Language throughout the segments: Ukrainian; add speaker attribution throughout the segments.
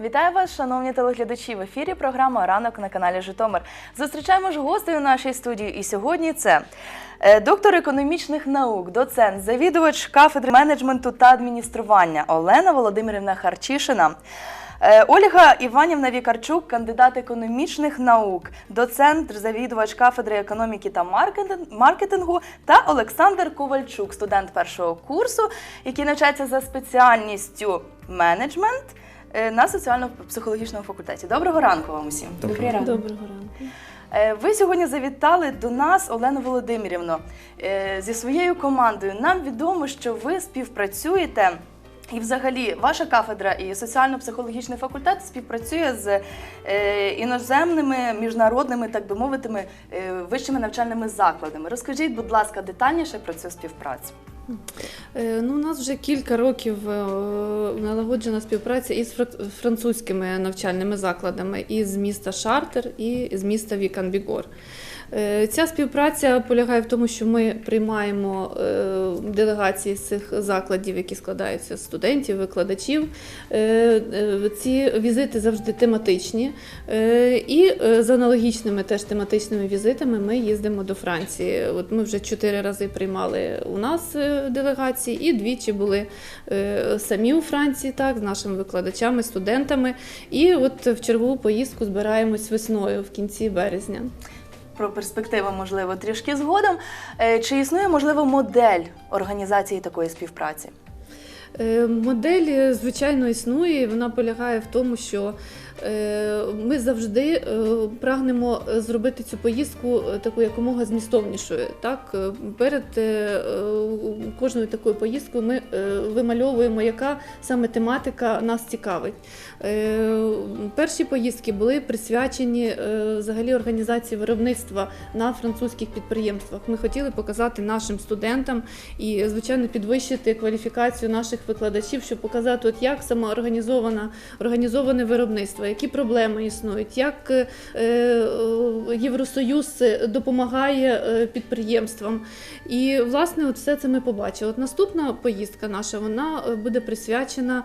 Speaker 1: Вітаю вас, шановні телеглядачі. В ефірі програма Ранок на каналі Житомир. Зустрічаємо ж гостей у нашій студії. І сьогодні це е, доктор економічних наук, доцент, завідувач кафедри менеджменту та адміністрування Олена Володимирівна Харчишина. Е, Ольга Іванівна Вікарчук, кандидат економічних наук, доцент, завідувач кафедри економіки та маркетин- маркетингу, та Олександр Ковальчук, студент першого курсу, який навчається за спеціальністю менеджмент е, на соціально-психологічному факультеті. Доброго ранку вам усім.
Speaker 2: Добрий ранок.
Speaker 3: Доброго ранку.
Speaker 1: Е, Ви сьогодні завітали до нас, Олену Володимирівну, е, зі своєю командою. Нам відомо, що ви співпрацюєте. І, взагалі, ваша кафедра і соціально-психологічний факультет співпрацює з е, іноземними міжнародними, так би мовити, е, вищими навчальними закладами. Розкажіть, будь ласка, детальніше про цю співпрацю.
Speaker 3: Е, Ну, у нас вже кілька років е, налагоджена співпраця із французькими навчальними закладами із міста Шартер і з міста Віканбігор. Е, Ця співпраця полягає в тому, що ми приймаємо е, делегації з цих закладів, які складаються з студентів, викладачів. Е, Ці візити завжди тематичні. І з аналогічними теж тематичними візитами ми їздимо до Франції. От ми вже чотири рази приймали у нас делегації, і двічі були самі у Франції, так, з нашими викладачами, студентами. І от в чергову поїздку збираємось весною в кінці березня.
Speaker 1: Про перспективи, можливо, трішки згодом. Е, Чи існує, можливо, модель організації такої співпраці?
Speaker 3: Е, Модель, е, звичайно, існує. і Вона полягає в тому, що ми завжди прагнемо зробити цю поїздку таку якомога змістовнішою. Так, перед кожною такою поїздкою ми вимальовуємо, яка саме тематика нас цікавить. Е, Перші поїздки були присвячені е, взагалі організації виробництва на французьких підприємствах. Ми хотіли показати нашим студентам і, звичайно, підвищити кваліфікацію наших викладачів, щоб показати, от як самоорганізована організоване виробництво, які проблеми існують, як е, Євросоюз допомагає підприємствам. І власне, от все це ми побачили. От наступна поїздка наша вона буде присвячена.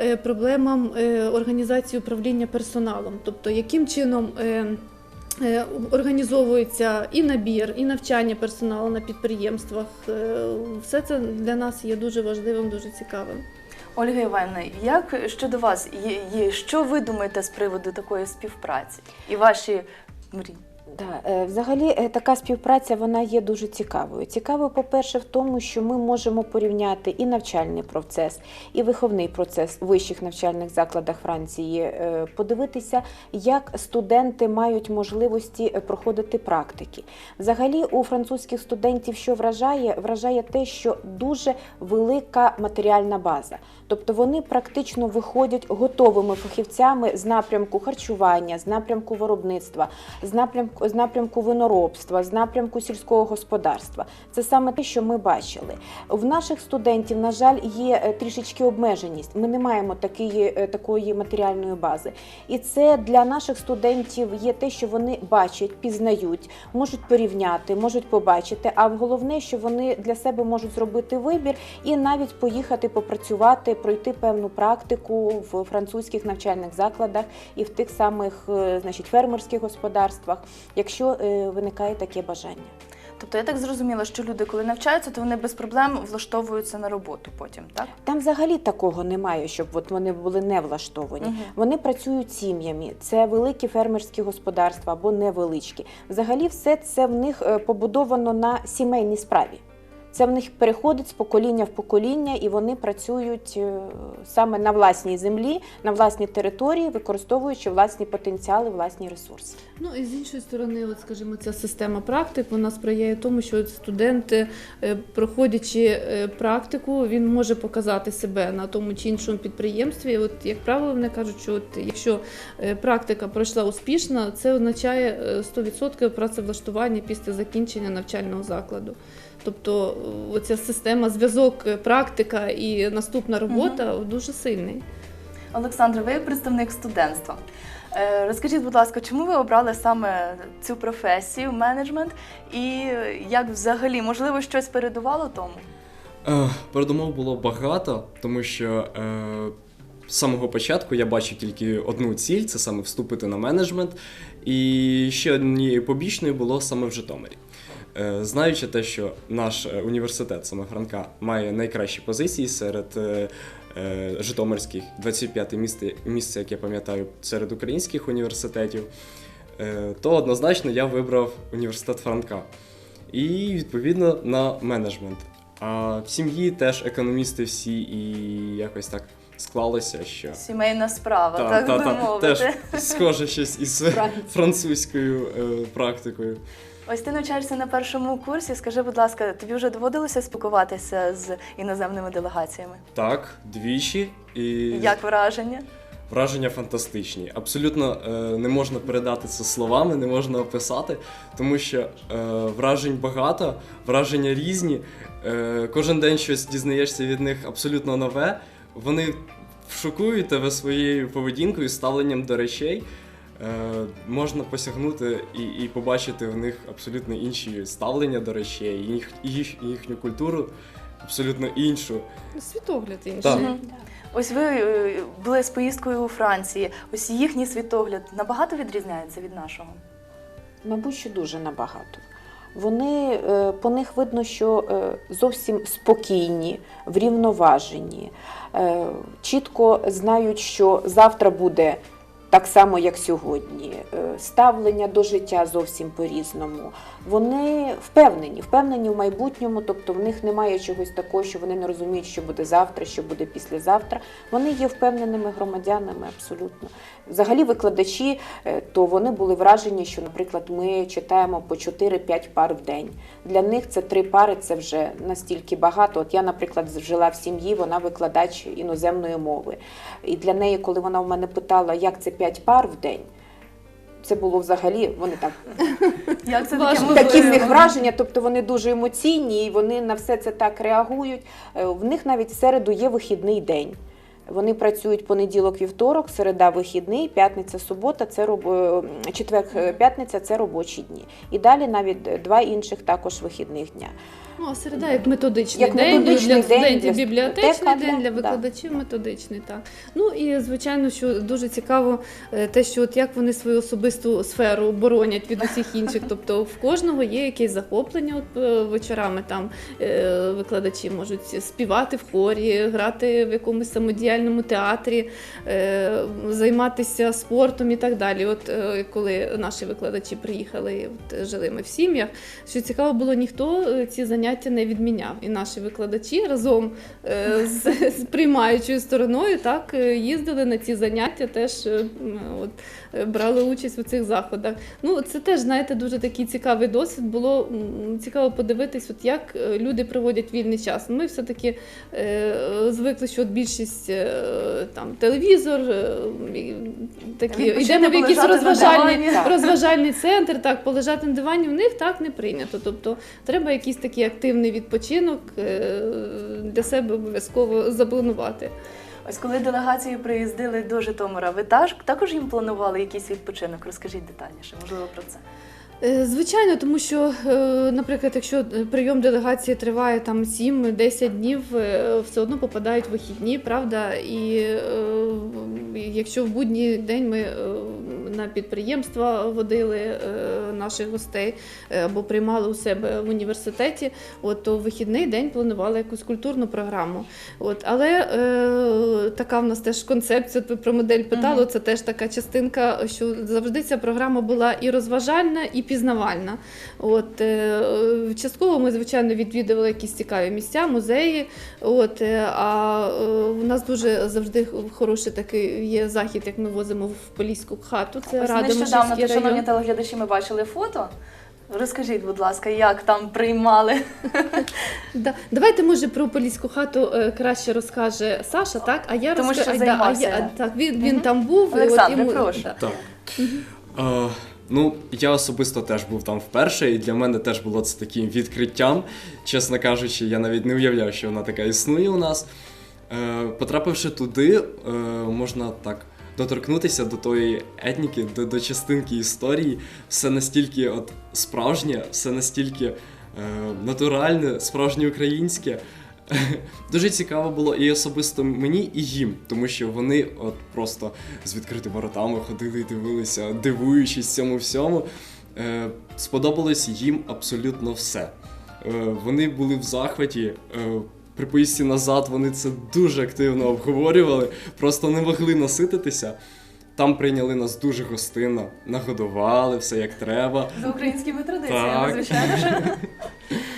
Speaker 3: Е, Проблемам е, організації управління персоналом, тобто яким чином е, організовується і набір, і навчання персоналу на підприємствах. Все це для нас є дуже важливим, дуже цікавим.
Speaker 1: Ольга Іванівна, як щодо вас, що ви думаєте з приводу такої співпраці і ваші мрії?
Speaker 2: Да, е, взагалі е, така співпраця вона є дуже цікавою. Цікаво, по-перше, в тому, що ми можемо порівняти і навчальний процес, і виховний процес в вищих навчальних закладах Франції, е, подивитися, як студенти мають можливості проходити практики. Взагалі, у французьких студентів, що вражає, вражає те, що дуже велика матеріальна база. Тобто вони практично виходять готовими фахівцями з напрямку харчування, з напрямку виробництва, з напрямку, з напрямку виноробства, з напрямку сільського господарства. Це саме те, що ми бачили. В наших студентів, на жаль, є е, трішечки обмеженість. Ми не маємо такої, е, такої матеріальної бази. І це для наших студентів є те, що вони бачать, пізнають, можуть порівняти, можуть побачити. А головне, що вони для себе можуть зробити вибір і навіть поїхати попрацювати, пройти певну практику в французьких навчальних закладах і в тих самих е, значить, фермерських господарствах, якщо е, виникає таке бажання.
Speaker 1: Тобто я так зрозуміла, що люди, коли навчаються, то вони без проблем влаштовуються на роботу потім, так?
Speaker 2: Там взагалі такого немає, щоб от вони були не влаштовані.
Speaker 1: Угу.
Speaker 2: Вони працюють сім'ями. Це великі фермерські господарства або невеличкі. Взагалі, все це в них е, побудовано на сімейній справі. Це в них переходить з покоління в покоління, і вони працюють е, саме на власній землі, на власній території, використовуючи власні потенціали, власні ресурси.
Speaker 3: Ну і з іншої сторони, от скажімо, ця система практик вона сприяє тому, що от студент, е, проходячи е, практику, він може показати себе на тому чи іншому підприємстві. От як правило, вони кажуть, що от якщо практика пройшла успішно, це означає е, 100% працевлаштування після закінчення навчального закладу. Тобто е, оця система, зв'язок, е, практика і наступна робота дуже сильний.
Speaker 1: Олександр, ви представник студентства. Е, Розкажіть, будь ласка, чому ви обрали саме цю професію, менеджмент, і як взагалі, можливо, щось передувало тому?
Speaker 4: Е, Передумов було багато, тому що е, з самого початку я бачив тільки одну ціль це саме вступити на менеджмент. І ще однією побічною було саме в Житомирі. Е, Знаючи те, що наш е, університет саме Франка має найкращі позиції серед е, житомирських 25 місце, місце, як я пам'ятаю, серед українських університетів, то однозначно я вибрав університет Франка. І відповідно на менеджмент. А в сім'ї теж економісти всі, і якось так склалося, що
Speaker 1: Сімейна справа,
Speaker 4: Та,
Speaker 1: так
Speaker 4: та,
Speaker 1: би
Speaker 4: та,
Speaker 1: мовити.
Speaker 4: теж схоже щось із французькою е, практикою.
Speaker 1: Ось ти навчаєшся на першому курсі. Скажи, будь ласка, тобі вже доводилося спілкуватися з іноземними делегаціями?
Speaker 4: Так, двічі і
Speaker 1: Як враження?
Speaker 4: враження фантастичні. Абсолютно е, не можна передати це словами, не можна описати, тому що е, вражень багато, враження різні. Е, кожен день щось дізнаєшся від них абсолютно нове. Вони шокують тебе своєю поведінкою, ставленням до речей. Е, можна посягнути і, і побачити в них абсолютно інші ставлення до речей, їх, їх, їхню культуру абсолютно іншу.
Speaker 3: Світогляд інший.
Speaker 4: Так.
Speaker 1: Ось ви е, були з поїздкою у Франції. Ось їхній світогляд набагато відрізняється від нашого.
Speaker 2: Мабуть, що дуже набагато. Вони е, по них видно, що зовсім спокійні, врівноважені, чітко знають, що завтра буде так само, як сьогодні. Е, Ставлення до життя зовсім по-різному. Вони впевнені, впевнені в майбутньому, тобто в них немає чогось такого, що вони не розуміють, що буде завтра, що буде післязавтра. Вони є впевненими громадянами абсолютно. Взагалі, викладачі, е, то вони були вражені, що, наприклад, ми читаємо по 4-5 пар в день. Для них це три пари, це вже настільки багато. От я, наприклад, жила в сім'ї, вона викладач іноземної мови. І для неї, коли вона в мене питала, як це 5 пар в день. Це було взагалі, вони так
Speaker 1: Як це таке
Speaker 2: такі з них враження, тобто вони дуже емоційні і вони на все це так реагують. Е, В них навіть в середу є вихідний день. Вони працюють понеділок, вівторок, середа вихідний, п'ятниця, субота, це роб... е, четвер, е, п'ятниця це робочі дні. І далі навіть два інших також вихідних дня.
Speaker 3: Ну, а середа як методичний
Speaker 2: Як
Speaker 3: день
Speaker 2: методичний
Speaker 3: для
Speaker 2: день,
Speaker 3: студентів
Speaker 2: для
Speaker 3: бібліотечний день, для
Speaker 2: да.
Speaker 3: викладачів методичний. Так. Ну і звичайно, що дуже цікаво е, те, що от як вони свою особисту сферу боронять від усіх інших. Тобто в кожного є якесь захоплення. От вечорами там викладачі можуть співати в хорі, грати в якомусь самодіяльному театрі, е, займатися спортом і так далі. От е, коли наші викладачі приїхали, от, жили ми в сім'ях. Що цікаво було, ніхто е, ці заняття не відміняв. І наші викладачі разом з, з приймаючою стороною так їздили на ці заняття, теж от, брали участь у цих заходах. Ну, це теж, знаєте, дуже такий цікавий досвід. Було цікаво подивитись, от як е, люди проводять вільний час. Ми все-таки е, звикли, що от більшість е, там телевізор, е, такі йдемо в якийсь розважальний, розважальний центр, так, полежати на дивані, в них так не прийнято. Тобто треба якийсь такий активний відпочинок е, для себе обов'язково запланувати.
Speaker 1: Ось коли делегації приїздили до Житомира, ви також їм планували якийсь відпочинок? Розкажіть детальніше, можливо, про це.
Speaker 3: Е, Звичайно, тому що, е, наприклад, якщо е, прийом делегації триває там 7-10 днів, все одно попадають вихідні, правда? І якщо в будній день ми на підприємства водили наших гостей або приймали у себе в університеті, от, то в вихідний день планували якусь культурну програму. От, але е, така в нас теж концепція, от ви про модель питали,
Speaker 1: Мгм.
Speaker 3: це теж така частинка, що завжди ця програма була і розважальна, і пізнавальна. От, е, частково ми, звичайно, відвідували якісь цікаві місця, музеї. От, е, а е, у нас дуже завжди хороший такий є захід, як ми возимо в Поліську хату. Це
Speaker 1: Ось нещодавно, то, шановні телеглядачі, ми бачили фото. Розкажіть, будь ласка, як там приймали?
Speaker 3: Да. Давайте, може, про Поліську хату краще розкаже Саша, так? А я
Speaker 1: Тому
Speaker 3: розка-
Speaker 1: що
Speaker 3: да, а я, так, він, він там був. і
Speaker 1: Олександре,
Speaker 3: йому-
Speaker 1: прошу.
Speaker 4: Так. Е, ну, я особисто теж був там вперше, і для мене теж було це таким відкриттям. Чесно кажучи, я навіть не уявляв, що вона така існує у нас. Е, потрапивши туди, е, можна так доторкнутися до тої етніки, до, до частинки історії. Все настільки от справжнє, все настільки е, натуральне, справжнє українське. Дуже цікаво було і особисто мені, і їм, тому що вони от просто з відкритими ротами ходили і дивилися, дивуючись цьому всьому. Е, сподобалось їм абсолютно все. Е, вони були в захваті. Е, при поїздці назад вони це дуже активно обговорювали, просто не могли насититися. Там прийняли нас дуже гостинно, нагодували все як треба.
Speaker 1: За українськими традиціями,
Speaker 4: Так.
Speaker 1: звичайно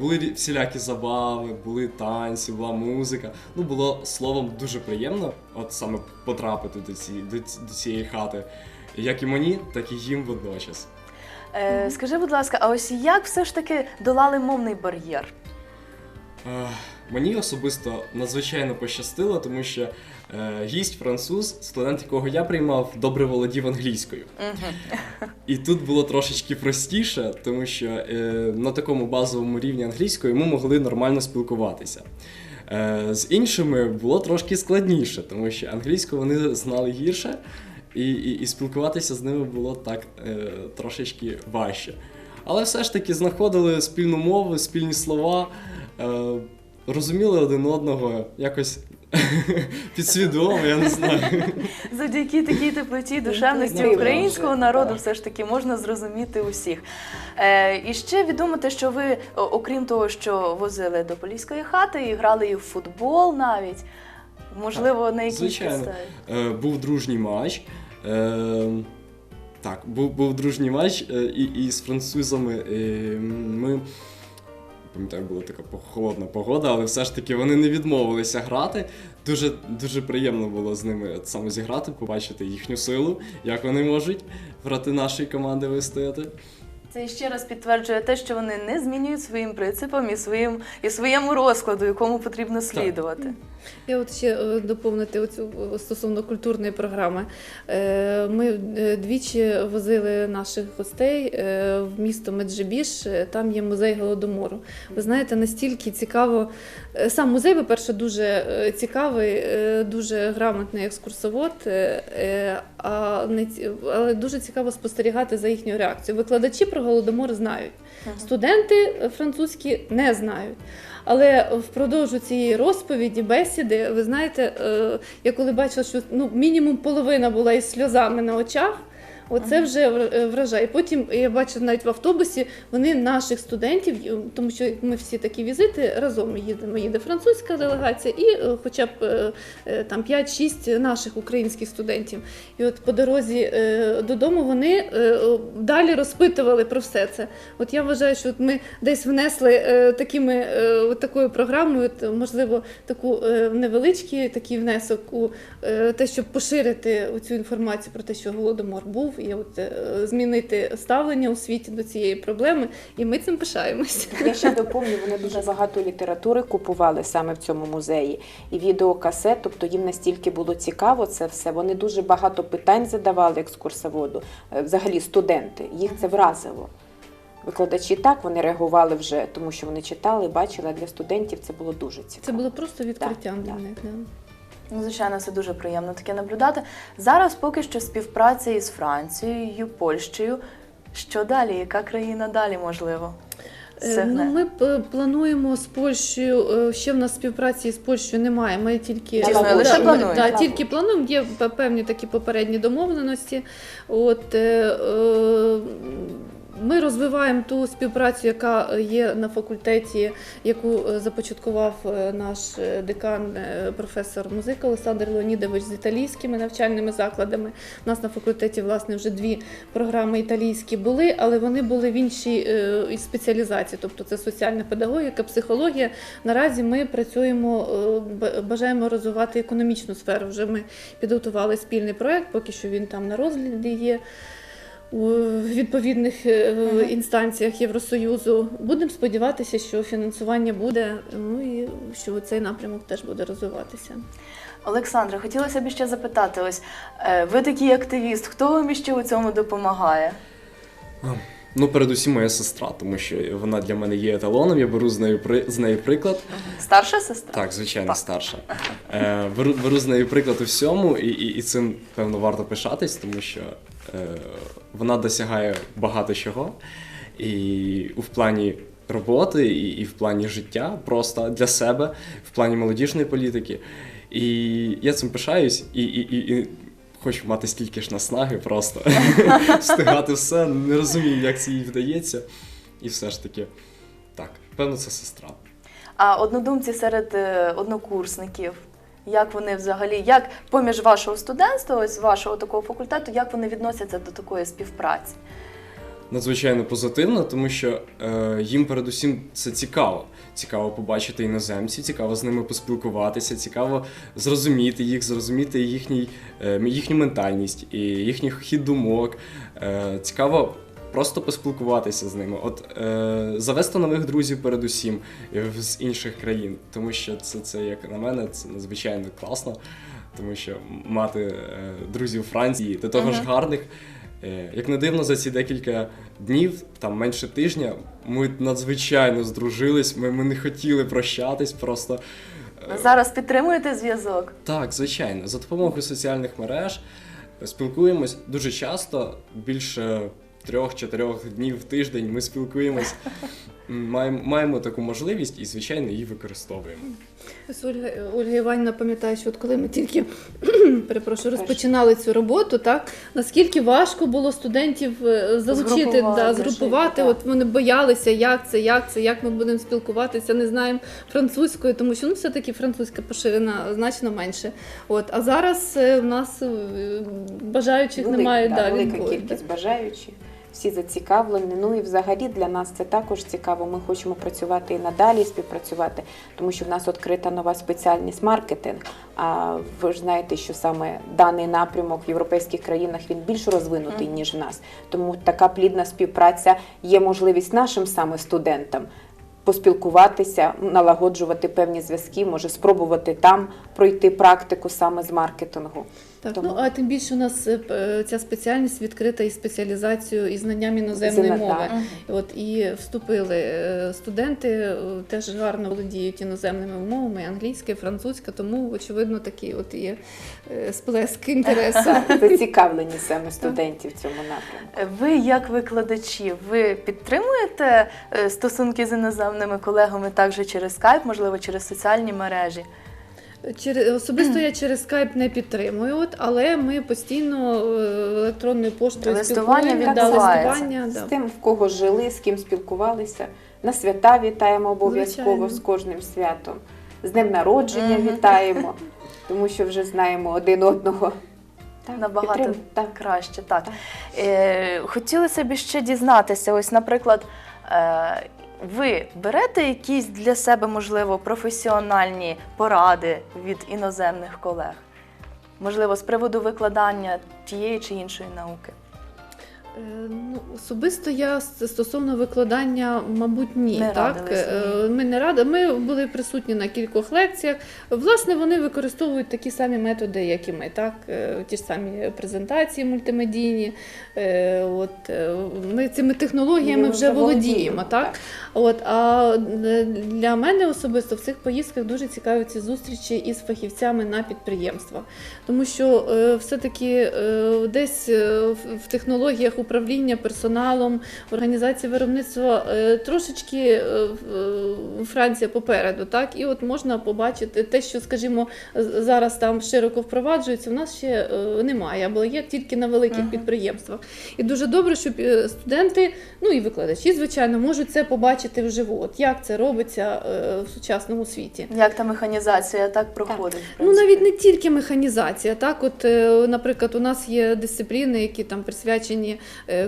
Speaker 4: Були всілякі забави, були танці, була музика. Ну, було словом дуже приємно, от саме потрапити до цієї, до, до цієї хати. Як і мені, так і їм водночас.
Speaker 1: Е, скажи, будь ласка, а ось як все ж таки долали мовний бар'єр?
Speaker 4: Е, Мені особисто надзвичайно пощастило, тому що е, гість француз, студент, якого я приймав, добре володів англійською. І тут було трошечки простіше, тому що е, на такому базовому рівні англійської ми могли нормально спілкуватися. Е, з іншими було трошки складніше, тому що англійську вони знали гірше, і, і, і спілкуватися з ними було так е, трошечки важче. Але все ж таки знаходили спільну мову, спільні слова, е, розуміли один одного якось підсвідомо, я не знаю.
Speaker 1: Завдяки такій теплоті, душевності українського народу все ж таки можна зрозуміти усіх. Е, і ще відомо те, що ви, окрім того, що возили до поліської хати і грали і в футбол навіть. Можливо, на якійсь
Speaker 4: звичайно. Е, був дружній матч. Е, так, був, був дружній матч е, і, і з французами. е, ми. Пам'ятаю, була така холодна погода, але все ж таки вони не відмовилися грати. Дуже, дуже приємно було з ними саме зіграти, побачити їхню силу, як вони можуть проти нашої команди вистояти.
Speaker 1: Це ще раз підтверджує те, що вони не змінюють своїм принципам і своїм і своєму розкладу, якому потрібно слідувати.
Speaker 3: Я от ще е, доповнити оцю е, стосовно культурної програми. Е, Ми двічі возили наших гостей в місто Меджибіж. е, Там є музей голодомору. Ви знаєте, настільки цікаво. Сам музей, по-перше, дуже е, цікавий, дуже грамотний екскурсовод, але дуже цікаво спостерігати за їхньою реакцією. Викладачі про голодомор знають. Студенти е, французькі не знають. Але впродовж цієї розповіді, бесіди, ви знаєте, е, я коли бачила, що ну, мінімум половина була із сльозами на очах. Оце вже е, вражає. Потім я бачила навіть в автобусі вони наших студентів, тому що ми всі такі візити разом їдемо. Їде французька делегація, і е, хоча б е, там 5-6 наших українських студентів. І от по дорозі додому вони далі розпитували про все це. От я вважаю, що ми десь внесли такими от такою програмою, можливо, таку невеличкий такий внесок у те, щоб поширити цю інформацію про те, що голодомор був, і от е, змінити ставлення у світі до цієї проблеми. І ми цим пишаємося.
Speaker 2: Я ще доповню, вони дуже багато літератури купували саме в цьому музеї і відеокасет, тобто їм настільки було цікаво це все. Вони дуже багато питань задавали екскурсоводу, е, взагалі студенти. Їх це вразило. Викладачі так вони реагували вже, тому що вони читали, бачили. А для студентів це було дуже цікаво.
Speaker 3: Це було просто відкриттям
Speaker 2: Так,
Speaker 3: для
Speaker 2: так.
Speaker 3: них. Да.
Speaker 1: Ну, звичайно, це дуже приємно таке наблюдати. Зараз поки що співпраця із Францією, Польщею. Що далі? Яка країна далі можливо?
Speaker 3: Е, Ну, ми плануємо з Польщею. е, Ще в нас співпраці з Польщею немає. Ми тільки
Speaker 2: Чесно,
Speaker 3: Да,
Speaker 2: лише
Speaker 1: плануєте?
Speaker 3: да, тільки плануємо. Є певні такі попередні домовленості. От е, е, ми розвиваємо ту співпрацю, яка є на факультеті, яку е, започаткував е, наш е, декан, е, професор музики Олександр Леонідович з італійськими навчальними закладами. У нас на факультеті власне вже дві програми італійські були, але вони були в іншій е, спеціалізації, тобто це соціальна педагогіка, психологія. Наразі ми працюємо, е, бажаємо розвивати економічну сферу. Вже ми підготували спільний проект, поки що він там на розгляді є. У відповідних е, інстанціях Євросоюзу будемо сподіватися, що фінансування буде, ну і що цей напрямок теж буде розвиватися.
Speaker 1: Олександра, хотілося б ще запитати: ось е, ви такий активіст, хто вам іще у цьому допомагає?
Speaker 4: Ну, передусім моя сестра, тому що вона для мене є еталоном, я беру з нею при з неї приклад.
Speaker 1: Старша сестра?
Speaker 4: Так, звичайно,
Speaker 1: Так.
Speaker 4: старша. Е, беру, беру з нею приклад у всьому, і, і, і цим, певно, варто пишатись, тому що е, вона досягає багато чого. І в плані роботи і, і в плані життя, просто для себе, в плані молодіжної політики. І я цим пишаюсь і, і, і, і хочу мати стільки ж наснаги, просто встигати все. Не розумію, як це їй вдається. І все ж таки, так, певно, це сестра.
Speaker 1: А однодумці серед е, однокурсників, як вони взагалі, як поміж вашого студентства, ось вашого такого факультету, як вони відносяться до такої співпраці?
Speaker 4: Надзвичайно позитивно, тому що е, їм передусім це цікаво. Цікаво побачити іноземців, цікаво з ними поспілкуватися, цікаво зрозуміти їх, зрозуміти їхній, е, їхню ментальність і їхній хід думок. Е, цікаво просто поспілкуватися з ними. От е, завести нових друзів передусім е, з інших країн, тому що це, це як на мене, це надзвичайно класно, тому що мати е, друзів Франції, до того ж гарних. Е, Як не дивно, за ці декілька днів, там менше тижня, ми надзвичайно здружились. Ми, ми не хотіли прощатись, просто
Speaker 1: Ви зараз підтримуєте зв'язок?
Speaker 4: так, звичайно, за допомогою соціальних мереж е, спілкуємось дуже часто, більше трьох-чотирьох днів в тиждень ми спілкуємось. Маємо, маємо таку можливість і, звичайно, її використовуємо.
Speaker 3: Ось Ольга, Ольга Іванівна пам'ятає, що от коли ми тільки перепрошую, розпочинали цю роботу, так наскільки важко було студентів е, залучити,
Speaker 1: Згрупувати,
Speaker 3: да, згрупувати. От вони боялися, як це, як це, як ми будемо спілкуватися, не знаємо французькою, тому що ну все-таки французька поширена значно менше. От а зараз е, в нас е, бажаючих
Speaker 2: Велика,
Speaker 3: немає
Speaker 2: да,
Speaker 3: да,
Speaker 2: велика кількість бажаючих. Всі зацікавлені. Ну і взагалі для нас це також цікаво. Ми хочемо працювати і надалі співпрацювати, тому що в нас відкрита нова спеціальність маркетинг. А ви ж знаєте, що саме даний напрямок в європейських країнах він більш розвинутий ніж в нас. Тому така плідна співпраця є можливість нашим саме студентам. Поспілкуватися, налагоджувати певні зв'язки, може спробувати там пройти практику саме з маркетингу.
Speaker 3: Так,
Speaker 2: Тому-
Speaker 3: ну а тим більше у нас е, е, ця спеціальність відкрита і спеціалізацією і знанням іноземної
Speaker 2: Зима-
Speaker 3: мови.
Speaker 2: так.
Speaker 3: От і вступили е, студенти, теж гарно володіють іноземними мовами, англійська, французька, тому очевидно такий от є сплеск інтересу.
Speaker 2: зацікавлені саме студентів в цьому напрямку.
Speaker 1: Ви, як викладачі, ви підтримуєте стосунки з іноземними колегами також через скайп, можливо, через соціальні мережі?
Speaker 3: Через особисто я через скайп не підтримую, от але ми постійно е, електронною поштою
Speaker 1: Листування
Speaker 3: да,
Speaker 2: З
Speaker 3: да.
Speaker 2: тим, в кого жили, з ким спілкувалися. На свята вітаємо обов'язково
Speaker 3: Звичайно.
Speaker 2: з кожним святом. З днем народження
Speaker 1: Мгм.
Speaker 2: вітаємо, тому що вже знаємо один одного. Так,
Speaker 1: Набагато
Speaker 2: підтрим- так.
Speaker 1: краще, так. Е, хотілося б ще дізнатися, ось, наприклад, е, ви берете якісь для себе, можливо, професіональні поради від іноземних колег? Можливо, з приводу викладання тієї чи іншої науки?
Speaker 3: Е, Ну, особисто я стосовно викладання, мабуть, ні.
Speaker 1: Не
Speaker 3: так?
Speaker 1: радились,
Speaker 3: Е, Ми не ради. Ми були присутні на кількох лекціях. Власне, вони використовують такі самі методи, як і ми. Так? Е, Ті ж самі презентації мультимедійні. От, ми цими технологіями
Speaker 2: Ми
Speaker 3: вже володіємо. Так? От, а для мене особисто в цих поїздках дуже цікаві ці зустрічі із фахівцями на підприємствах. Тому що все-таки десь в технологіях управління персоналом, організації виробництва е, трошечки е, е, Франція попереду. Так? І от можна побачити те, що, скажімо, зараз там широко впроваджується, в нас ще немає, або є тільки на великих
Speaker 1: Мгм.
Speaker 3: підприємствах. І дуже добре, що студенти, ну і викладачі, звичайно, можуть це побачити вживу. От як це робиться в сучасному світі.
Speaker 1: Як та механізація так проходить? в
Speaker 3: Ну навіть не тільки механізація. Так, от, наприклад, у нас є дисципліни, які там присвячені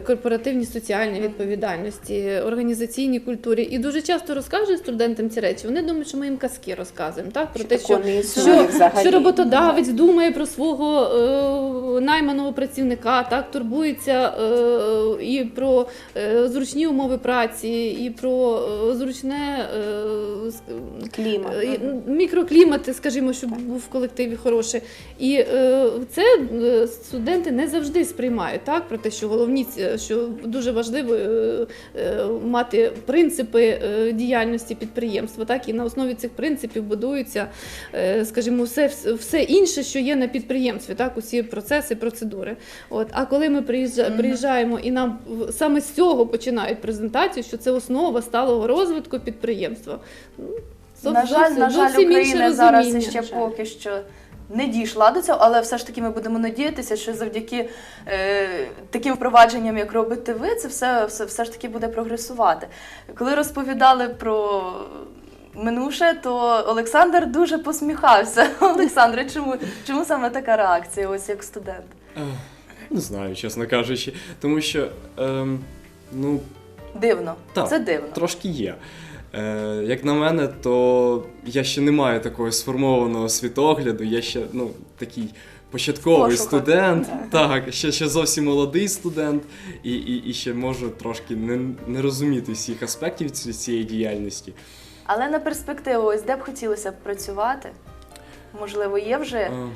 Speaker 3: корпоративній соціальній відповідальності, організаційній культурі. І дуже часто розкажуть студентам ці речі. Вони думають, що ми їм казки розказуємо. Так, про
Speaker 2: Що
Speaker 3: те, що що, що роботодавець думає про свого е, найманого працівника, так турбується е, і про е, зручні умови праці, і про е, зручне е,
Speaker 2: Клімат.
Speaker 3: Е, мікроклімати, скажімо, щоб був в колективі хороший. І е, це е, студенти не завжди сприймають так про те, що головне головні, що дуже важливо е, е, мати принципи е, діяльності підприємства. Так і на основі цих принципів будується, е, скажімо, все, все інше, що є на підприємстві, так, усі процеси, процедури. От, а коли ми приїжджа, приїжджаємо і нам саме з цього починають презентацію, що це основа сталого розвитку підприємства. Ну,
Speaker 1: на жаль, на жаль, Україна зараз ще поки що. Не дійшла до цього, але все ж таки ми будемо надіятися, що завдяки е, таким впровадженням, як робите ви, це все, все, все ж таки буде прогресувати. Коли розповідали про минуше, то Олександр дуже посміхався. Олександре, чому, чому саме така реакція, ось як студент?
Speaker 4: Не знаю, чесно кажучи. Тому що, ем, ну,
Speaker 1: Дивно.
Speaker 4: Так,
Speaker 1: Це дивно.
Speaker 4: трошки є. Е, як на мене, то я ще не маю такого сформованого світогляду, я ще ну, такий початковий
Speaker 1: Пошуках.
Speaker 4: студент, так, ще, ще зовсім молодий студент, і, і, і ще можу трошки не, не розуміти всіх аспектів цієї діяльності.
Speaker 1: Але на перспективу, ось де б хотілося б працювати? Можливо, є вже
Speaker 4: Е,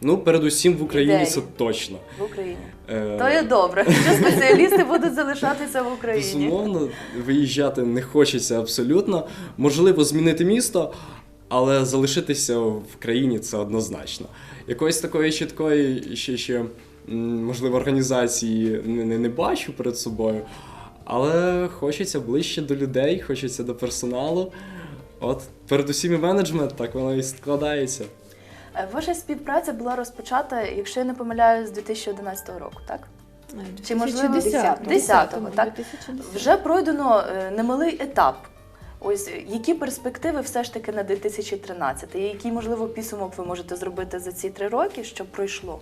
Speaker 4: ну, передусім в Україні
Speaker 1: Ідеї.
Speaker 4: це точно.
Speaker 1: в Україні.
Speaker 4: Е,
Speaker 1: То є добре, що спеціалісти будуть залишатися в Україні.
Speaker 4: Безумовно, виїжджати не хочеться абсолютно. Можливо, змінити місто, але залишитися в країні це однозначно. Якоїсь такої чіткої ще, ще можливо, організації не, не, не бачу перед собою, але хочеться ближче до людей, хочеться до персоналу. От, передусім і менеджмент, так воно і складається.
Speaker 1: Е, Ваша співпраця була розпочата, якщо я не помиляюсь, з 2011 року, так? Чи, можливо,
Speaker 3: 2010-го,
Speaker 1: 10-го, так?
Speaker 3: 2010-го.
Speaker 1: Вже пройдено е, немалий етап. Ось е, які перспективи все ж таки на 2013? І який, можливо, підсумок ви можете зробити за ці три роки, що пройшло?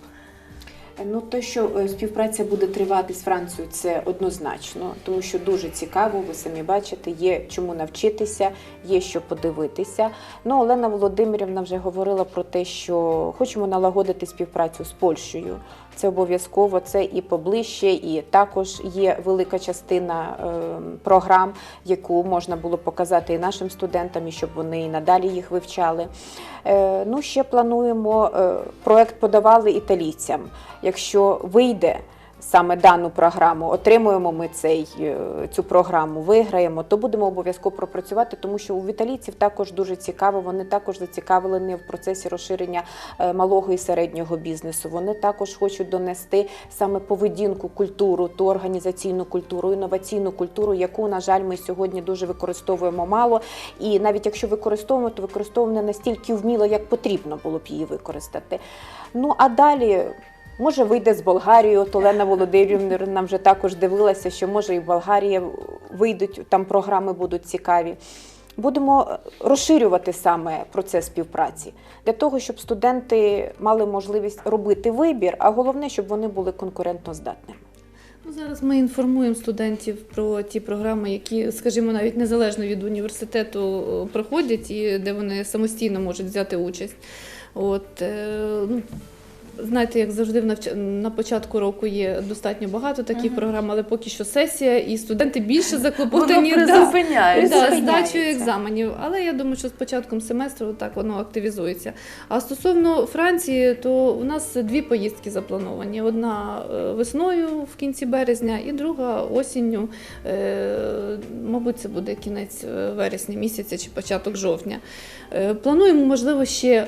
Speaker 2: Ну, те, що е, співпраця буде тривати з Францією, це однозначно, тому що дуже цікаво, ви самі бачите, є чому навчитися, є що подивитися. Ну, Олена Володимирівна вже говорила про те, що хочемо налагодити співпрацю з Польщею. Це обов'язково, це і поближче, і також є велика частина е, програм, яку можна було показати і нашим студентам, і щоб вони і надалі їх вивчали. Е, ну, ще плануємо е, проект подавали італійцям. Якщо вийде саме дану програму, отримуємо ми цей, е, цю програму, виграємо, то будемо обов'язково пропрацювати, тому що у італійців також дуже цікаво. Вони також зацікавлені в процесі розширення е, малого і середнього бізнесу. Вони також хочуть донести саме поведінку, культуру, ту організаційну культуру, інноваційну культуру, яку, на жаль, ми сьогодні дуже використовуємо мало. І навіть якщо використовуємо, то використовуємо не настільки вміло, як потрібно було б її використати. Ну а далі. Може, вийде з Болгарії, от Олена Володимирівна вже також дивилася, що може і в Болгарії вийдуть, там програми будуть цікаві. Будемо е, розширювати саме процес співпраці для того, щоб студенти мали можливість робити вибір, а головне, щоб вони були конкурентноздатними.
Speaker 3: Ну, зараз ми інформуємо студентів про ті програми, які, скажімо, навіть незалежно від університету е, проходять і де вони самостійно можуть взяти участь. От, е, ну, Знаєте, як завжди в на початку року є достатньо багато таких
Speaker 1: Мгм.
Speaker 3: програм, але поки що сесія, і студенти більше заклопотані да, здачею екзаменів. Але я думаю, що з початком семестру так воно активізується. А стосовно Франції, то у нас дві поїздки заплановані: одна е, весною в кінці березня, і друга осінню. Е, Мабуть, це буде кінець е, вересня місяця чи початок жовтня. Плануємо, можливо, ще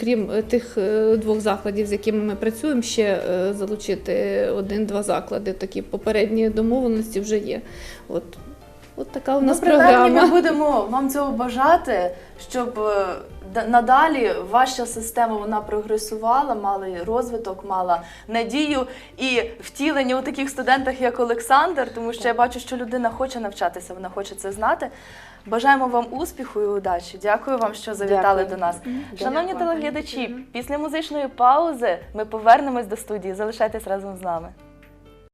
Speaker 3: крім тих двох закладів, з якими ми працюємо, ще е, залучити один-два заклади. Такі попередні домовленості вже є. От, от така у нас
Speaker 1: ну,
Speaker 3: програма.
Speaker 1: ми будемо вам цього бажати, щоб е, надалі ваша система вона прогресувала, мала розвиток, мала надію і втілення у таких студентах, як Олександр, тому що я бачу, що людина хоче навчатися, вона хоче це знати. Бажаємо вам успіху і удачі. Дякую вам, що завітали
Speaker 2: Дякую.
Speaker 1: до нас. Шановні телеглядачі, після музичної паузи ми повернемось до студії. Залишайтесь разом з нами.